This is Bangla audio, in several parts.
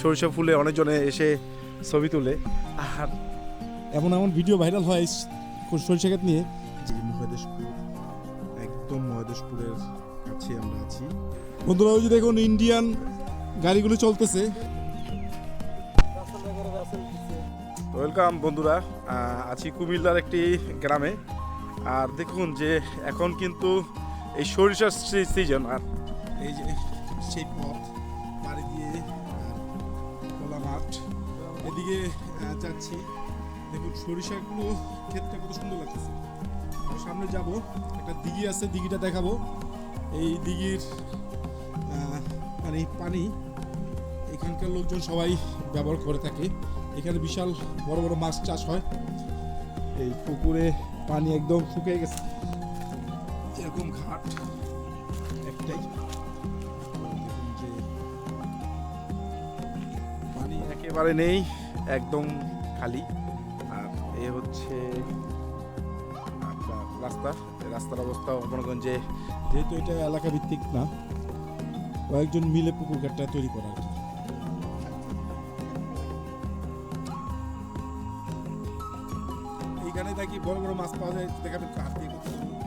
সরিষা ফুলে অনেকজনে এসে ছবি তুলে। আর এমন এমন ভিডিও ভাইরাল হয় সরিষা ক্ষেত নিয়ে যে মহাদেশপুর, একদম মহাদেশপুরের কাছে আমরা আছি। বন্ধুরা, ওই যে দেখুন ইন্ডিয়ান গাড়িগুলো চলতেছে। ওয়েলকাম বন্ধুরা আছি কুমিল্লার একটি গ্রামে। আর দেখুন যে এখন কিন্তু এই সরিষার সিজন, আর এই যে সেই পথ পাড়ি দিয়ে খোলা মাঠ। এদিকে যাচ্ছি। দেখুন, সরিষাগুলো ক্ষেতটা কত সুন্দর লাগতেছে। সামনে যাব, একটা দিঘি আছে, দিঘিটা দেখাবো। এই দিঘির মানে পানি, এখানকার লোকজন সবাই ব্যবহার করে থাকে। এখানে বিশাল বড় বড় মাছ চাষ হয়। এই পুকুরে পানি একদম শুকিয়ে গেছে। এরকম ঘাট একটাই। একেবারে নেই একদম খালি। আর এ হচ্ছে আপনার রাস্তা। রাস্তার অবস্থা যে যেহেতু এটা এলাকা ভিত্তিক না কয়েকজন মিলে পুকুর ঘাটটা তৈরি করা আর এইখানে নাকি বড় বড় মাছ পাওয়া যায় দেখাবেন হাত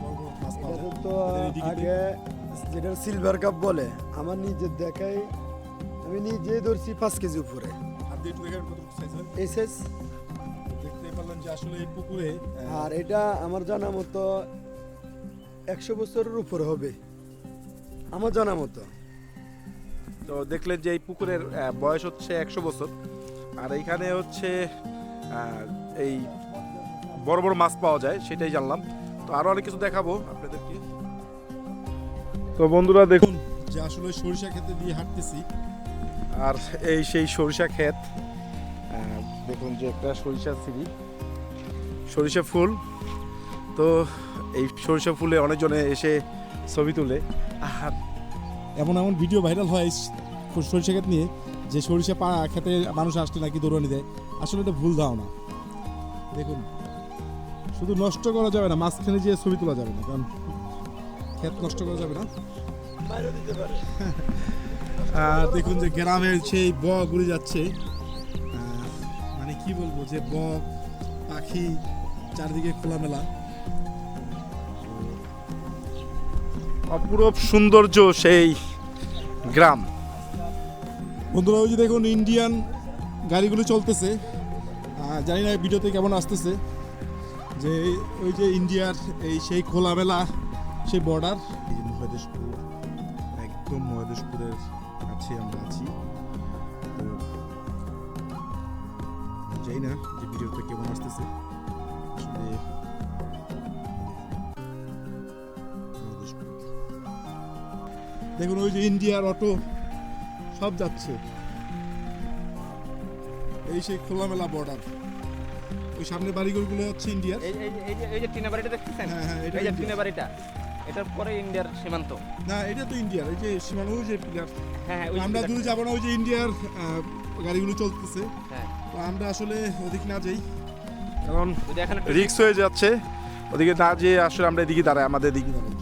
বড় বড় মাছ পাওয়া যায়। তো আগে যেটা সিলভার কাপ বলে আমার নিজের দেখাই আমি নিজে ধরছি পাঁচ কেজি উপরে। সাইজ দেখতে পারলাম যে আসলে এই পুকুরে আর এটা আমার জানা মতো একশো বছরের উপরে হবে। আমার জানা মতো। তো দেখলেন যে এই পুকুরের আহ, বয়স হচ্ছে একশো বছর। আর এইখানে হচ্ছে আহ, এই বড় বড় মাছ পাওয়া যায় সেটাই জানলাম। তো আরও অনেক কিছু দেখাবো আপনাদেরকে। তো বন্ধুরা দেখুন। যে আসলে সরিষা খেতে দিয়ে হাঁটতেছি আর এই সেই সরিষা ক্ষেত দেখুন যে একটা সরিষা সিঁড়ি সরিষা ফুল। তো এই সরিষা ফুলে অনেকজনে এসে ছবি তুলে। আর এমন এমন ভিডিও ভাইরাল হয় সরিষা ক্ষেত নিয়ে যে সরিষা পা খেতে মানুষ আসলে নাকি দৌড়ানি দেয়। আসলে এটা ভুল ধারণা। দেখুন শুধু নষ্ট করা যাবে না মাঝখানে যে ছবি তোলা যাবে না কারণ ক্ষেত নষ্ট করা যাবে না। আর দেখুন যে গ্রামের সেই বক উড়ে যাচ্ছে। মানে কি বলব যে বক পাখি চারদিকে খোলামেলা। অপূরব সৌন্দর্য সেই গ্রাম। বন্ধুরা ওই যে দেখুন ইন্ডিয়ান গাড়িগুলো চলতেছে। জানি না ভিডিওতে কেমন আসতেছে। যে ওই যে ইন্ডিয়ার এই সেই খোলামেলা সেই বর্ডার এই যে মহাদেশপুর একদম মহাদেশপুরের কাছে আমরা আছি। তো জানি না যে ভিডিওটা কেমন আসতেছে। আসলে। দেখুন ওই যে ইন্ডিয়ার অটো সব যাচ্ছে। এই সেই খোলামেলা বর্ডার ওই সামনে বাড়িঘরগুলো হচ্ছে ইন্ডিয়ার। এই এই যে- টিনা বাড়িটা দেখতেছেন? হ্যাঁ, হ্যাঁ, এই যে। টিনা বাড়িটা। এটার পরে ইন্ডিয়ার সীমান্ত। না এটা তো ইন্ডিয়ার এই যে সীমান্ত ওই যে পিলার হ্যাঁ হ্যাঁ আমরা। দূরে যাব না ওই যে ইন্ডিয়ার গাড়িগুলো চলতেছে। হ্যাঁ। তো আমরা আসলে ওদিক না যাই। কারণ রিক্স হয়ে যাচ্ছে। ওদিকে না যেয়ে আসলে আমরা এদিকে দাঁড়াই আমাদের দিকে দাঁড়াই।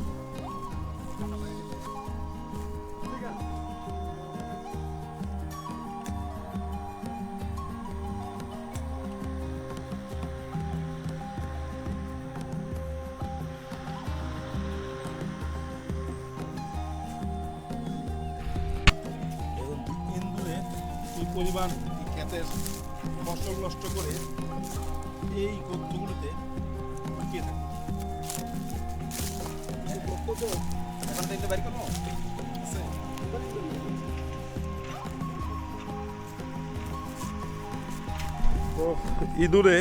পরিমাণ এই ক্ষেতের ফসল নষ্ট করে এই গর্তগুলোতে লুকিয়ে থাকে। এখন বাড়ি ইঁদুরে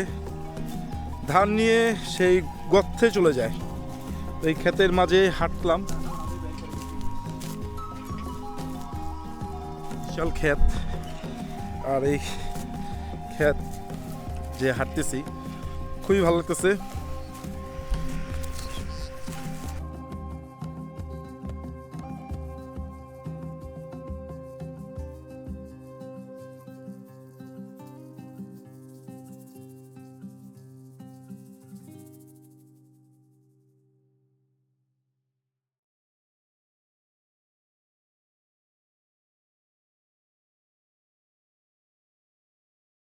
ধান নিয়ে সেই গর্তে চলে যায়। এই ক্ষেতের মাঝে হাঁটলাম। বিশাল ক্ষেত। আর এই ক্ষেত যে হাঁটতেছি খুবই ভালো লাগতেছে।